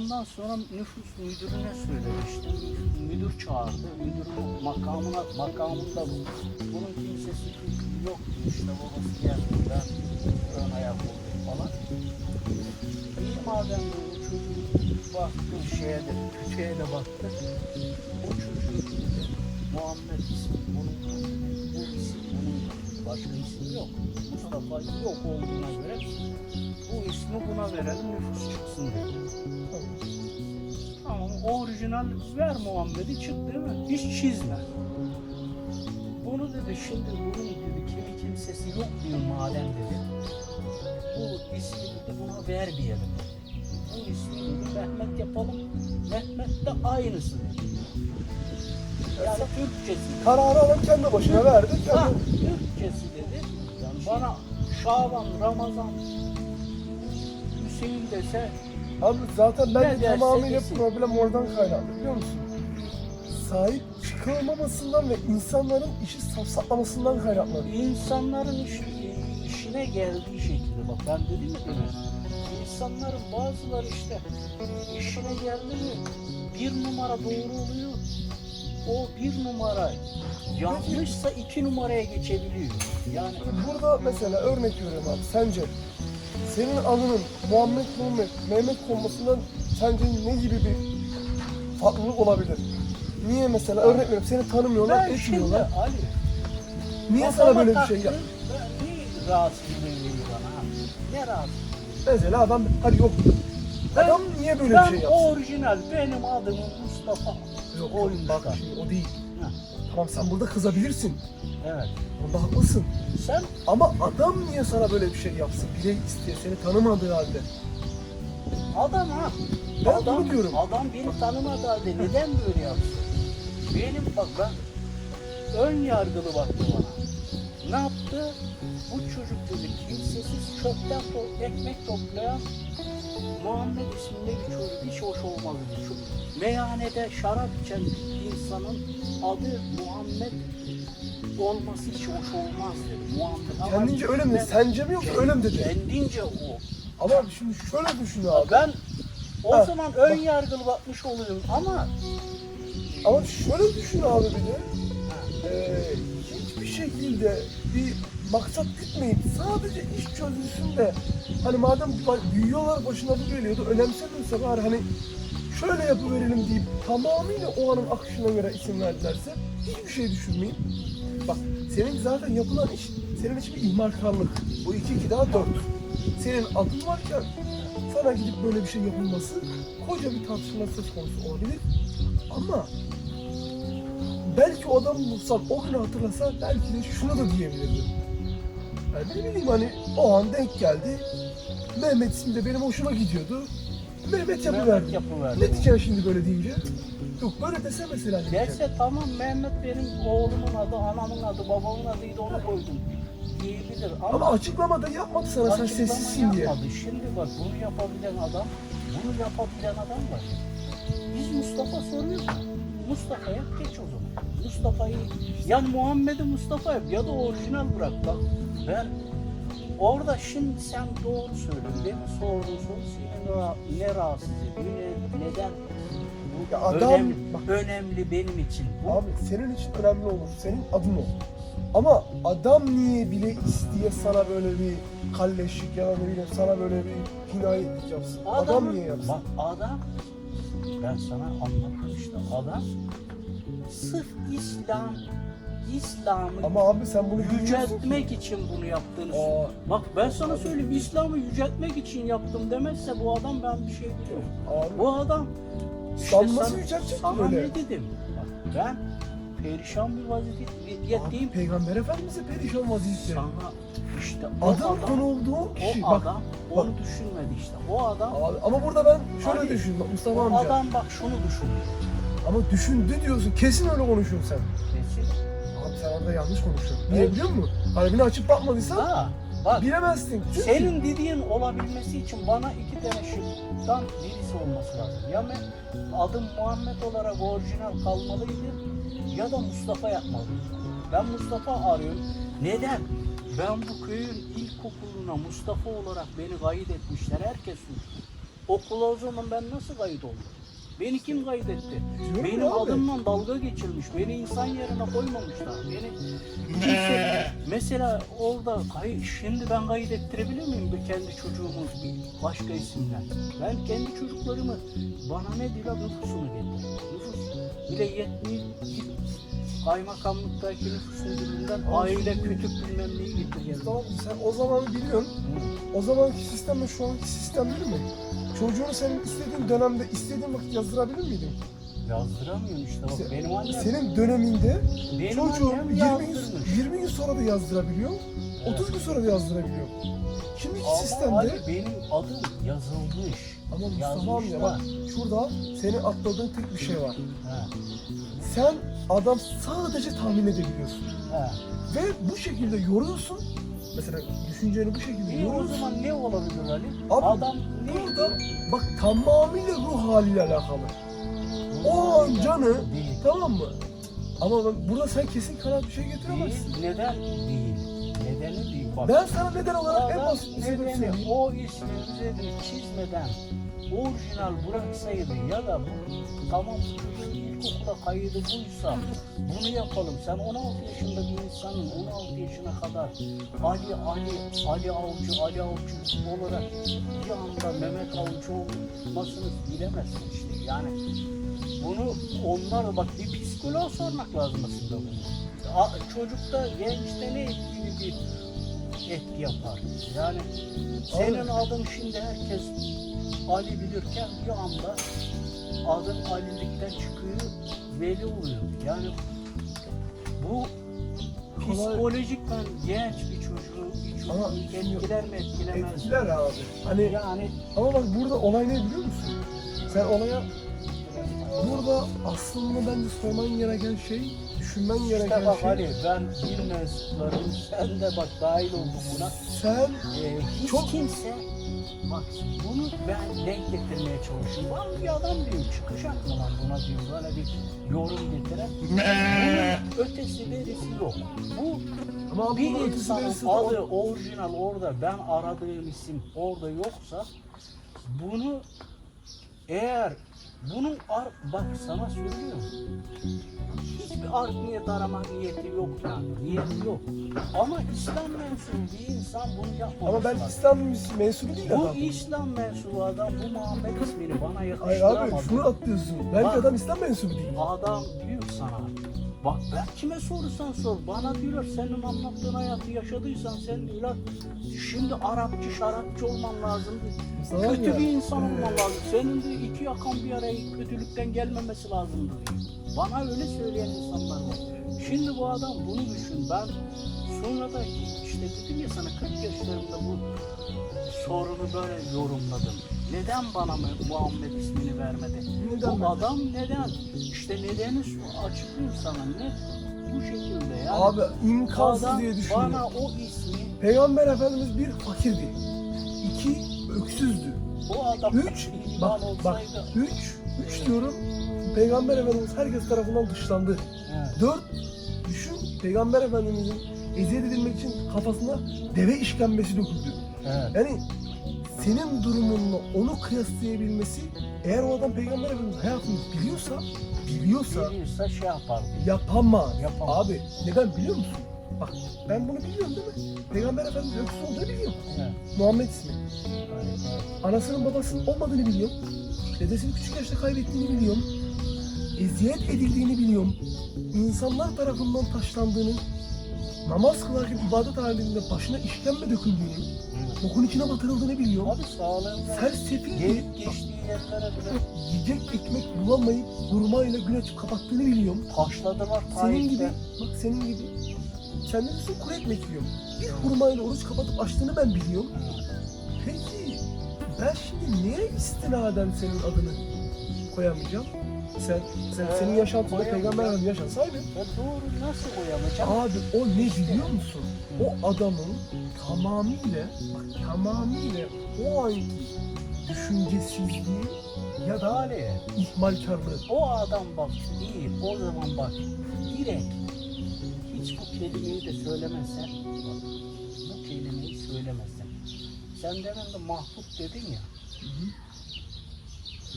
Ondan sonra nüfus müdürüne söyledi işte. Müdür çağırdı. Müdürün makamına, makamında bu. Bunun kimsesi yok. İşte babası geldi. Ben buranın ayak oldum falan. İyi madem bu çocuğun baktı şeye de, kütüğe de baktı. O çocuğun dedi, Muhammed ismi bunun bu isim başka isim yok. Mustafa yok olduğuna göre bu ismi buna verelim nüfus çıksın dedi. Tamam orijinal ver Muhammed'i çık değil mi? Hiç çizme. Bunu dedi şimdi bunun dedi kimi kimsesi yok diyor madem dedi. Bu ismi dedi buna vermeyelim dedi. Bu ismi Mehmet yapalım. Mehmet de aynısı. Yani Türkçesi. Kararı alan kendi başına verdi. Ha, Kendi... Türkçesi dedi. Yani bana Şaban, Ramazan, Hüseyin dese Abi zaten bence derse tamamıyla desin. problem oradan kaynaklı biliyor musun? Sahip çıkılmamasından ve insanların işi safsatlamasından kaynaklanıyor. insanların iş, işine geldiği şekilde bak ben dedim ya. İnsanların bazıları işte işine geldi mi bir numara doğru oluyor. O bir numara yanlışsa iki numaraya geçebiliyor. Yani Burada mesela örnek veriyorum abi sence senin adının Muhammed Muhammed Mehmet konmasından sence ne gibi bir farklılık olabilir? Niye mesela örnek veriyorum seni tanımıyorlar, ben etmiyorlar. Ali Niye sana böyle bir şey taktım, yap? ben Niye rahatsız ediyor bana? Ne rahatsız? Mesela adam hadi yok. Ben- Adam niye böyle Ben bir şey yapsın? orijinal benim adım Mustafa. Yok oyun bak şimdi o değil. Ha. Tamam sen burada kızabilirsin. Evet. Orada haklısın. Sen Ama adam niye sana böyle bir şey yapsın? Bile isteye seni tanımadığı halde. adam ha. Ben adam, bunu diyorum. Adam beni tanımadı halde neden böyle yapsın? Benim bak ben ön yargılı baktı bana. Ne yaptı? Bu çocuk dedi kimsesiz çöpten to- ekmek toplayan Muhammed isminde bir çocuk hiç hoş olmaz dedi. Şu meyhanede şarap içen bir insanın adı Muhammed olması hiç hoş olmaz dedi. Muhammed. Kendince öyle mi? Sence mi yoksa öyle mi dedi? Kendince o. Ama şimdi şöyle düşün abi. Ben o Ha, zaman ön yargılı bakmış oluyorum ama Ama şöyle düşün abi bir de. Ee, şekilde bir maksat gütmeyip sadece iş çözülsün de hani madem büyüyorlar başına bu geliyordu önemsemiyorsa bari hani şöyle yapıverelim deyip tamamıyla o anın akışına göre isim verdilerse hiçbir şey düşünmeyin. Bak senin zaten yapılan iş senin için bir ihmalkarlık. Bu iki iki daha dört. Senin adın varken sana gidip böyle bir şey yapılması koca bir tartışma söz konusu olabilir. Ama belki o adamı bulsan, o günü hatırlasa belki de şunu da diyebilirdim. Yani ne bileyim hani o an denk geldi. Mehmet ismi de benim hoşuma gidiyordu. Mehmet yapıverdi. Ne diyeceksin şimdi böyle deyince? Yok böyle dese mesela ne diyeceksin? Derse tamam Mehmet benim oğlumun adı, anamın adı, babamın adıydı onu koydum diyebilir ama, Ama açıklamada yapmadı sana sen açıklama sessizsin diye. yapmadı. Şimdi bak bunu yapabilen adam, bunu yapabilen adam var. Biz Mustafa soruyoruz. Mustafa yap geç o zaman. Mustafa'yı, yani Muhammed'i Mustafa yap ya da orijinal bırak bak. Ben orada şimdi sen doğru söyledin. Demin sorduğun soru seni ra- ne rahatsız ediyor, ne, neden bu Ya adam- önemli, bak- önemli benim için. Bu Abi senin için önemli olur. Senin adın o. Ama adam niye bile isteye sana böyle bir kalleşlik ya da ne bileyim sana böyle bir hinayetlik yapsın? Adam, Adamın- niye yapsın? Bak adam, ben sana anlatmıştım. Adam sırf İslam, İslam'ı Ama abi sen bunu yüceltmek için bunu yaptığını Aa, Bak ben sana söyleyeyim İslam'ı yüceltmek için yaptım demezse bu adam ben bir şey biliyorum. abi. Bu adam işte nasıl yüceltecek sana böyle? ne dedim? Bak ben perişan bir Abi, vaziyetteyim. Peygamber Efendimiz'e perişan vaziyette. Sana işte o Adam adam, konulduğu kişi. o Bak, adam bak. onu düşünmedi işte. O adam abi, ama burada ben şöyle düşündüm Mustafa o amca. adam bak şunu düşünüyor. Ama düşündü diyorsun. Kesin öyle konuşuyorsun sen. Kesin. Abi sen orada yanlış konuşuyorsun. Evet. Niye biliyor musun? Kalbini açıp bakmadıysan Ha, bak bilemezsin. Çünkü senin dediğin olabilmesi için bana iki tane şıktan birisi olması lazım. Ya ben adım Muhammed olarak orijinal kalmalıydı ya da Mustafa yapmalıydı. Ben Mustafa arıyorum. Neden? Ben bu köyün ilkokuluna Mustafa olarak beni kayıt etmişler. Herkes suçlu. okula o zaman ben nasıl kayıt oldum? Beni kim kaydetti? Benim adımla dalga geçilmiş. Beni insan yerine koymamışlar. Beni kimse, mesela orada kayıt, şimdi ben kayıt ettirebilir miyim bir kendi çocuğumu bir başka isimle? Ben kendi çocuklarımı bana ne diyorlar nüfusunu getir. Nüfus bile yetmiyor. Kaymakamlıktaki nüfus müdürlüğünden aile kütük bilmem neyi getir gel. Tamam sen o zamanı biliyorsun. O zamanki sistemle şu anki sistem değil mi? Çocuğunu senin istediğin dönemde istediğin vakit yazdırabilir miydin? Yazdıramıyorum işte bak Se- benim annem. Senin döneminde benim çocuğu annem 20 gün, yazdırmış. 20 gün sonra da yazdırabiliyor, 30 gün sonra da yazdırabiliyor. Şimdiki Ama sistemde Ali benim adım yazılmış. ama Mustafa Yazmışlar. bak şurada senin atladığın tek bir şey var. Ha, Sen adam sadece tahmin edebiliyorsun. ha. Ve bu şekilde yoruyorsun. Mesela düşünceni bu şekilde E o zaman ne olabilir Ali? Abi, Adam ne Burada bak tamamıyla ruh haliyle alakalı. O an canı Değil. tamam mı? Ama ben, burada sen kesin kanaat bir şey getiremezsin. Değil. Neden değil? Nedeni değil. Bak. Ben sana neden olarak en Adam basit bir sebep nedeni söyleyeyim. o ismi üzerine çizmeden orijinal bıraksaydı ya da tamam ilkokula kaydı buysa bunu yapalım. Sen 16 yaşında bir insanın 16 yaşına kadar Ali Ali Ali Avcı Ali Avcı olarak bir anda Mehmet Avcı olmasını bilemezsin işte. Yani bunu onlar bak bir psikoloğa sormak lazım aslında bunu. Çocukta gençte ne etkili bir etki yapar. Yani senin adın şimdi herkes Ali bilirken bir anda adın Ali'likten çıkıyor, Veli oluyor. Yani bu Kolay- psikolojikmen genç bir çocuğu, bir Ama çocuğu şimdi- etkiler mi etkilemez mi? Etkiler abi. Hani Yani ama bak burada olay ne biliyor musun? Sen olaya burada aslında bence sorman gereken şey, düşünmen gereken işte bak şey. Ali ben din mensuplarım, sen de bak dahil oldun buna. Sen Ee, hiç Çok- kimse bak bunu ben denk getirmeye çalışıyorum. Ben bir adam diyorum çıkacak mı lan buna diyorum böyle bir yorum getiren. Bunun ötesi verisi yok. Bu ama bir insanın adı orijinal orada ben aradığım isim orada yoksa bunu eğer bunun ar bak sana söylüyorum hiçbir art niyet arama niyeti yok yani niyeti yok ama İslam mensubu bir insan bunu yapmaması Ama ben lazım. İslam mensubu değil bu adam. İslam mensubu adam bu Muhammed ismini bana Hayır yakıştıramadı. abi şunu atlıyorsun. Belki Bak. adam İslam mensubu değil. Adam diyor sana bak ben kime sorursan sor bana diyorlar senin anlattığın hayatı yaşadıysan sen diyorlar şimdi Arapçı şarapçı olman lazım. Kötü amca, bir insan olman lazım. Senin de iki yakan bir araya kötülükten gelmemesi lazım bana öyle söyleyen insanlar var. Şimdi bu adam bunu düşün. Ben sonra da işte dedim ya sana 40 yaşlarımda bu sorunu böyle yorumladım neden bana Muhammed ismini vermedi Neden bu adam neden? İşte nedeni su- açıklayayım sana ne? Bu şekilde yani. Abi imkansız adam diye düşünüyorum. bana o ismi, Peygamber Efendimiz bir fakirdi. İki öksüzdü. o adam Üç, bak bak, olsaydı. üç, üç diyorum. Peygamber Efendimiz herkes tarafından dışlandı. He, Dört, düşün Peygamber Efendimizin eziyet edilmek için kafasına deve işkembesi döküldü. He. Yani senin durumunla onu kıyaslayabilmesi eğer o adam Peygamber Efendimiz hayatını biliyorsa, biliyorsa Biliyorsa şey yapardı. yapamaz. Yapamaz. Abi neden biliyor musun? Bak ben bunu biliyorum değil mi? Peygamber Efendimiz öksüz olduğunu biliyorum. He, Muhammed ismi. Anasının babasının olmadığını biliyorum. Dedesini küçük yaşta kaybettiğini biliyorum. Eziyet edildiğini biliyorum. İnsanlar tarafından taşlandığını, namaz kılarken ibadet halinde başına işkembe döküldüğünü, Evet. Bokun içine batırıldığını biliyorum. Abi sağlığında Sersefil gelip geçtiği yerlere bile yiyecek ekmek bulamayıp hurmayla gün açıp kapattığını biliyorum. taşladılar Senin gibi, bak senin gibi kendisi kuru ekmek yiyorum. Bir hurmayla oruç kapatıp açtığını ben biliyorum. Peki ben şimdi neye istinaden senin adını koyamayacağım? Sen, sen Ee, senin yaşantında koyamayacağım. peygamber efendimiz yaşansaydı Ya doğru nasıl uyanacak? abi o ne biliyor musun? O adamın tamamıyla bak tamamıyla o anki düşüncesizliği ya da Ali, ihmalkarlığı. o adam bak değil, o zaman bak direkt hiç bu kelimeyi de söylemezsen, bak, bu kelimeyi söylemezsen. Sen demin de mahpus dedin ya,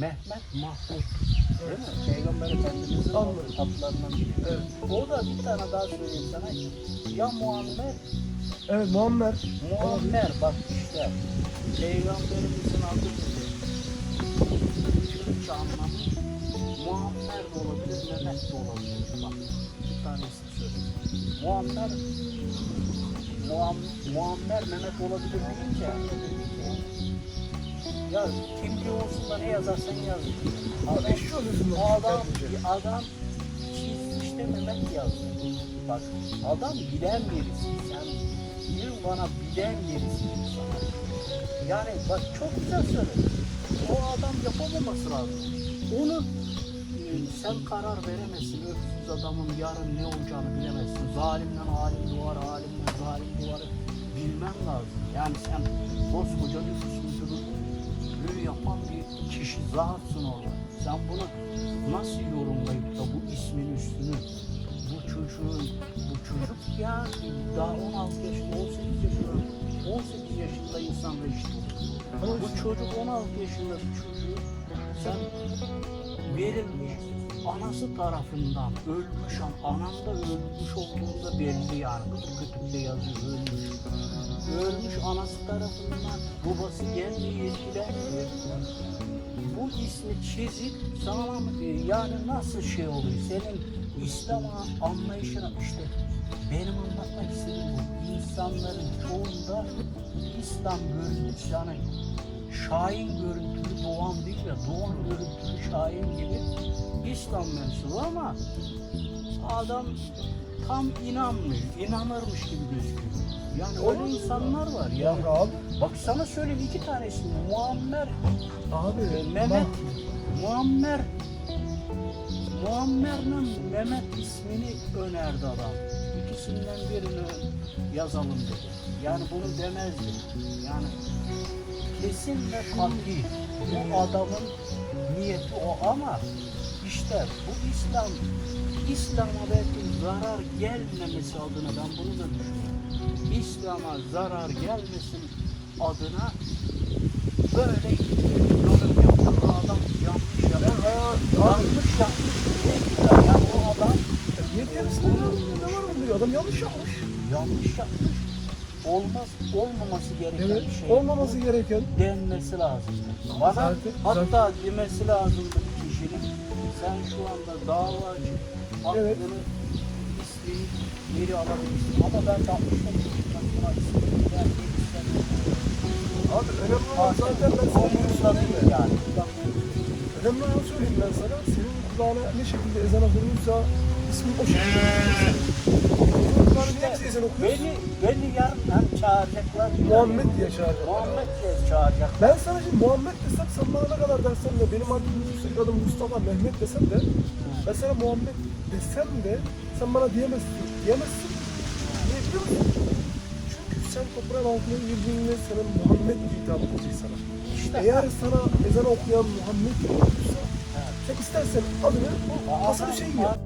Mehmet Mahmut. Değil mi? Peygamber Efendimiz'in Anladım. adlarından biri. Evet. O da bir tane daha söyleyeyim sana. Ya Muammer, Evet Muammer. Muammer bak işte. Peygamberimizin adı. Türkçe anlamı Muammer de olabilir, Mehmet de olabilir. Bak bir tanesi söyleyeyim. Muammer Muam, Muammer Mehmet olabilir deyince ya kimliği olsun da ne yazarsan yaz. Adam, adam, adam çizmiş de Mehmet yazdı. Bak adam bilen birisi. Sen bir bana bilen birisi. Yani bak çok güzel söyledin. O adam yapamaması lazım. Onu e, sen karar veremezsin. Öksüz adamın yarın ne olacağını bilemezsin. Zalimden alim doğar, alimden zalim doğar. Bilmen lazım. Yani sen koskoca nüfus müdürlüğü yapan bir kişi, zatsın orada. Sen bunu nasıl yorumlayıp da çocuk 16 yaşında bir çocuğu sen verilmiş anası tarafından ölmüş an ananda ölmüş olduğunda belli yani kütükte yazıyor ölmüş. Ölmüş anası tarafından babası gelmiyor etkilenmiyor. Bu ismi çizip sana yani nasıl şey oluyor senin İslam anlayışına işte benim anlatmak istediğim bu insanların çoğunda İslam görüntüsü yani şahin görüntülü doğan değil de doğan görüntülü şahin gibi İslam mensubu ama adam tam inanmıyor, inanırmış gibi gözüküyor. Yani öyle Olur. insanlar var Ya ya. abi. Bak sana söyleyeyim iki tanesini. Muammer, Abi. Mehmet, bak, Muammer, Muammer'le Mehmet ismini önerdi adam. İkisinden birini yazalım dedi. Yani bunu demezdi. Yani kesin ve kat'i bu adamın niyeti o ama işte bu İslam İslam'a belki zarar gelmemesi adına ben bunu da düşünüyorum. İslam'a zarar gelmesin adına böyle yorum. Bu adam yanlış yapmış. Yanlış yapmış. Yani o adam Niye diyorsun? Ne var bunda? Adam yanlış yapmış. yanlış yapmış. Olmaz, olmaması gereken Evet. şey. Olmaması gereken. denmesi lazım. Bana Zaten- hatta demesi lazımdı bir kişinin sen şu anda davacı hakkını Evet. ismini geri alabilirsin. Ama ben yapmışım. İstemiyorum. Abi önemli olan zaten ben sana değil yani. Önemli olan söyleyeyim ben sana. Senin kulağına ne şekilde ezan okunursa ismin o şekilde. Kulağına niye ezan okuyoruz? Beni, beni yarın hem çağıracaklar. Muhammed diye çağıracak. Muhammed diye çağıracak. Ben sana şimdi Muhammed desem sen bana ne kadar dersen de benim adım Yusuf, adım Mustafa, Mehmet desem de ben sana Muhammed desem de sen bana diyemezsin. Diyemezsin. Niye biliyor musun? Çünkü sen toprağın altına girdiğinde sana Muhammed diye hitap edecek sana. İşte Eğer sana ezan okuyan Muhammed diye okursa sen istersen adını Adam- asıl şey yap.